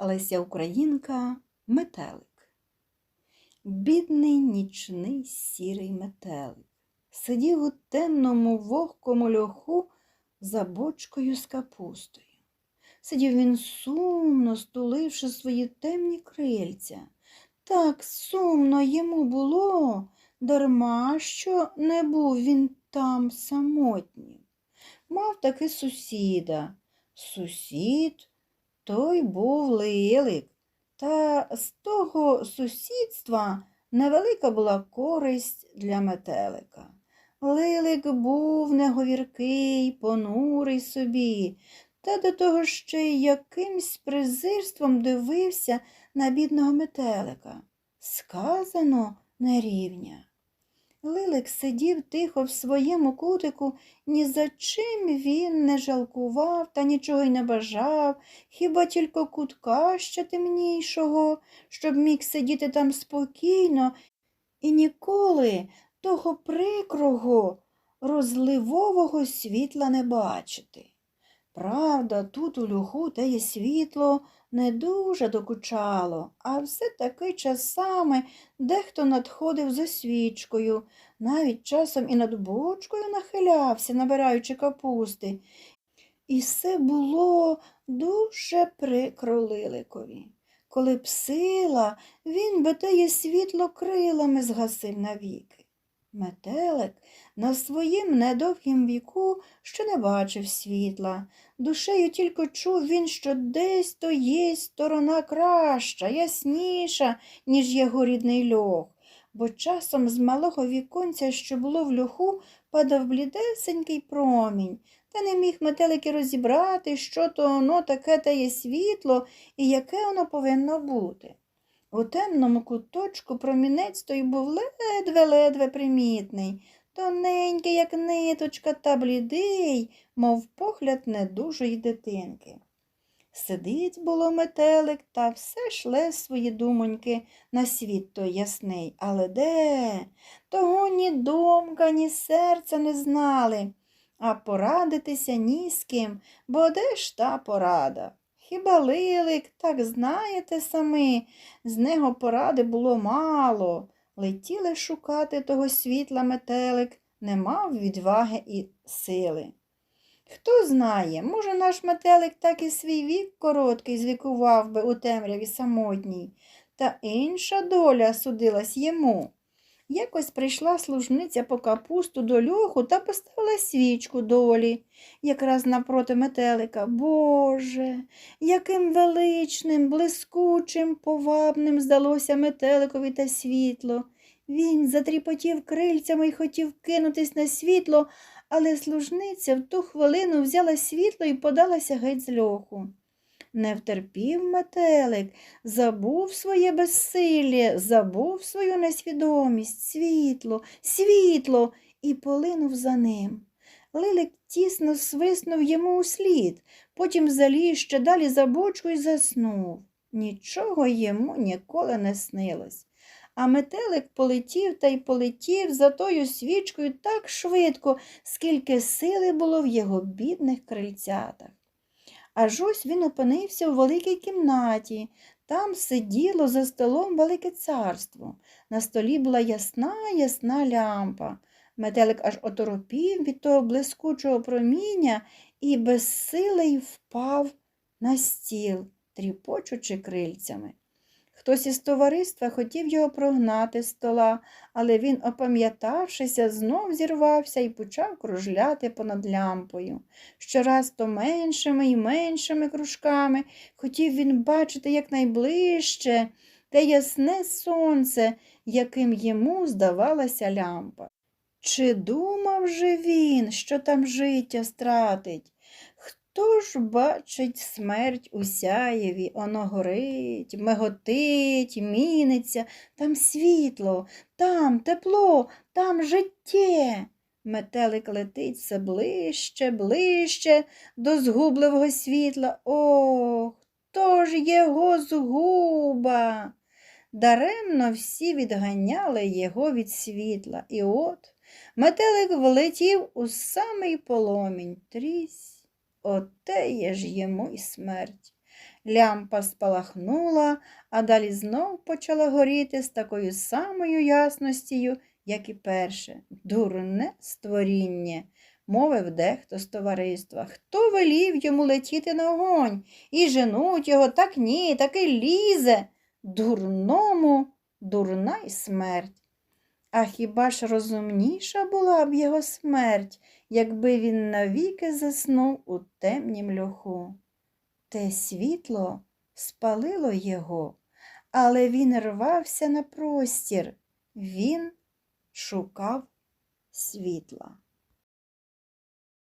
Леся Українка метелик. Бідний нічний сірий метелик сидів у темному вогкому льоху за бочкою з капустою. Сидів він сумно, стуливши свої темні крильця. Так сумно йому було, дарма що не був він там самотнім. Мав таки сусіда. Сусід той був лилик, та з того сусідства невелика була користь для метелика. Лилик був неговіркий, понурий собі, та до того ще й якимсь презирством дивився на бідного метелика. Сказано не рівня. Лилик сидів тихо в своєму кутику, ні за чим він не жалкував та нічого й не бажав, хіба тільки кутка ще темнішого, щоб міг сидіти там спокійно і ніколи того прикрого, розливового світла не бачити. Правда, тут у люху теє світло не дуже докучало, а все-таки часами дехто надходив за свічкою, навіть часом і над бочкою нахилявся, набираючи капусти. І все було дуже прикро Лиликові. Коли б сила, він би теє світло крилами згасив навіки. Метелик на своїм недовгім віку ще не бачив світла. Душею тільки чув він, що десь то є сторона краща, ясніша, ніж його рідний льох, бо часом з малого віконця, що було в льоху, падав блідесенький промінь, та не міг метелики розібрати, що то воно таке та є світло і яке воно повинно бути. У темному куточку промінець той був ледве-ледве примітний, тоненький, як ниточка, та блідий, мов погляд недужої дитинки. Сидить було метелик та все шле свої думоньки на світ той ясний. Але де? Того ні думка, ні серця не знали, а порадитися ні з ким, бо де ж та порада? Хіба лилик, так знаєте самі, з нього поради було мало. Летіли шукати того світла метелик, не мав відваги і сили. Хто знає, може, наш метелик так і свій вік короткий звікував би у темряві самотній, та інша доля судилась йому. Якось прийшла служниця по капусту до льоху та поставила свічку долі, якраз напроти метелика. Боже, яким величним, блискучим, повабним здалося метеликові те світло. Він затріпотів крильцями й хотів кинутись на світло, але служниця в ту хвилину взяла світло і подалася геть з льоху. Не втерпів метелик, забув своє безсилля, забув свою несвідомість, світло, світло і полинув за ним. Лилик тісно свиснув йому у слід, потім заліз ще далі за бочку і заснув. Нічого йому ніколи не снилось. А метелик полетів та й полетів за тою свічкою так швидко, скільки сили було в його бідних крильцятах. Аж ось він опинився у великій кімнаті. Там сиділо за столом велике царство. На столі була ясна, ясна лямпа. Метелик аж оторопів від того блискучого проміння і безсилий впав на стіл, тріпочучи крильцями. Хтось із товариства хотів його прогнати з стола, але він, опам'ятавшися, знов зірвався і почав кружляти понад лямпою. Щораз то меншими і меншими кружками хотів він бачити якнайближче те ясне сонце, яким йому здавалася лямпа. Чи думав же він, що там життя стратить? Хто ж бачить смерть у сяєві, оно горить, меготить, міниться, там світло, там тепло, там життє. Метелик летить все ближче, ближче до згубливого світла. Ох, хто ж його згуба? Даремно всі відганяли його від світла. І от метелик влетів у самий поломінь. Трісь. Оте є ж йому й смерть. Лямпа спалахнула, а далі знов почала горіти з такою самою ясністю, як і перше. Дурне створіння, мовив дехто з товариства. Хто велів йому летіти на огонь? І женуть його, так ні, таки лізе. Дурному, дурна й смерть. А хіба ж розумніша була б його смерть, якби він навіки заснув у темнім льоху? Те світло спалило його, але він рвався на простір. Він шукав світла.